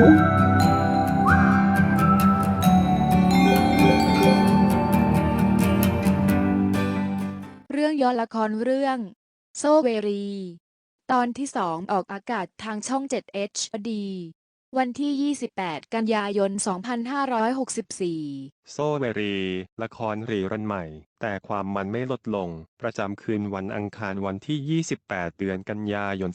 เรื่องย่อละครเรื่อง โซเวรี ตอนที่สองออกอากาศทางช่อง 7 HD วันที่ 28 กันยายน 2564 โซเวรี ละครรีรันใหม่ แต่ความมันไม่ลดลง ประจำคืนวันอังคารวันที่ 28 เดือนกันยายน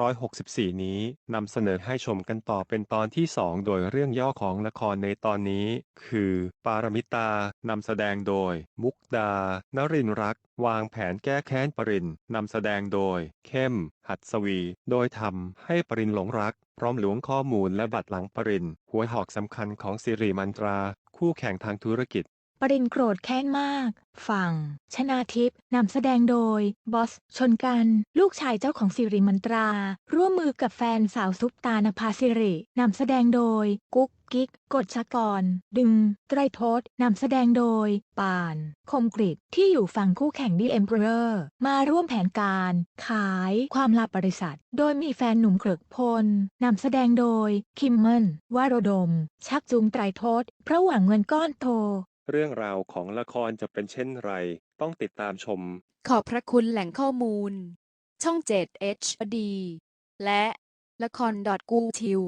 2564 นี้นำเสนอให้ชมกันต่อเป็นตอนที่ 2 โดยเรื่องย่อของละครในตอนนี้ คือ ปารมิตานำแสดงโดย มุกดา นรินรัก วางแผนแก้แค้นปรินนำแสดงโดย เข้ม หัดสวี โดยทำให้ปรินหลงรัก พร้อมหลวงข้อมูลและบัตรหลังปรินหัวหอกสำคัญของสิริมันตรา คู่แข่งทางธุรกิจ ปรินโกรธแค้นมาก ฝั่ง ชนาทิพย์นำแสดงโดย บอส ชนกัน ลูกชายเจ้าของสิริมันตรา ร่วมมือกับแฟนสาวซุปตา นภาสิริ นำแสดงโดย กุ๊กกิ๊ก กฎชกร ดึง ไตรทศนำแสดงโดย ป่าน คมกริตที่อยู่ฝั่งคู่แข่งดีเอ็มเบอร์มาร่วมแผนการ ขายความลับบริษัท โดยมีแฟนหนุ่มเกริกพลนำแสดงโดย คิมเมนวารดม ชักจูงไตรทศเพราะหวังเงินก้อนโต เรื่องราวของละครจะเป็นเช่นไร ต้องติดตามชม ขอบพระคุณแหล่งข้อมูล ช่อง 7 HD และละคร.กูทิว